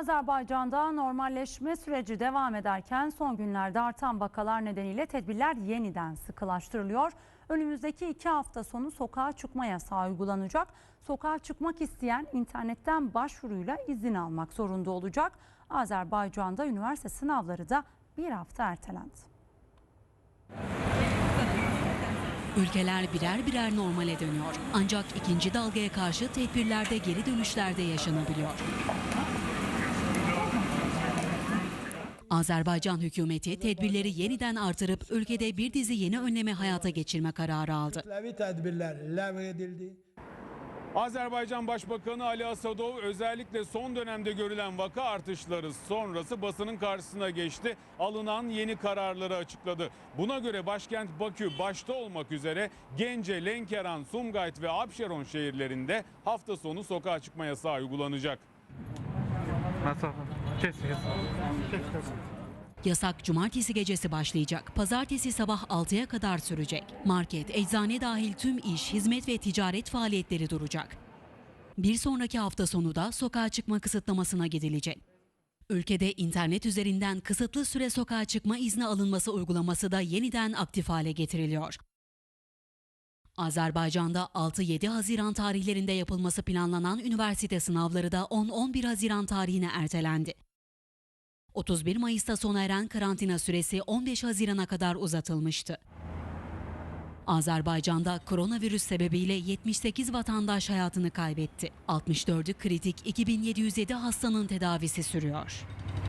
Azerbaycan'da normalleşme süreci devam ederken son günlerde artan vakalar nedeniyle tedbirler yeniden sıkılaştırılıyor. Önümüzdeki iki hafta sonu sokağa çıkma yasağı uygulanacak. Sokağa çıkmak isteyen internetten başvuruyla izin almak zorunda olacak. Azerbaycan'da üniversite sınavları da bir hafta ertelendi. Ülkeler birer birer normale dönüyor. Ancak ikinci dalgaya karşı tedbirlerde geri dönüşlerde yaşanabiliyor. Azerbaycan hükümeti tedbirleri yeniden artırıp ülkede bir dizi yeni önleme hayata geçirme kararı aldı. Kütlevi tedbirler lev edildi. Azerbaycan Başbakanı Ali Asadov özellikle son dönemde görülen vaka artışları sonrası basının karşısına geçti. Alınan yeni kararları açıkladı. Buna göre başkent Bakü başta olmak üzere Gence, Lenkeran, Sumgayit ve Abşeron şehirlerinde hafta sonu sokağa çıkma yasağı uygulanacak. Mesafe. Kes kes. Yasak cumartesi gecesi başlayacak. Pazartesi sabah 6'ya kadar sürecek. Market, eczane dahil tüm iş, hizmet ve ticaret faaliyetleri duracak. Bir sonraki hafta sonu da sokağa çıkma kısıtlamasına gidilecek. Ülkede internet üzerinden kısıtlı süre sokağa çıkma izni alınması uygulaması da yeniden aktif hale getiriliyor. Azerbaycan'da 6-7 Haziran tarihlerinde yapılması planlanan üniversite sınavları da 10-11 Haziran tarihine ertelendi. 31 Mayıs'ta sona eren karantina süresi 15 Haziran'a kadar uzatılmıştı. Azerbaycan'da koronavirüs sebebiyle 78 vatandaş hayatını kaybetti. 64'ü kritik 2707 hastanın tedavisi sürüyor.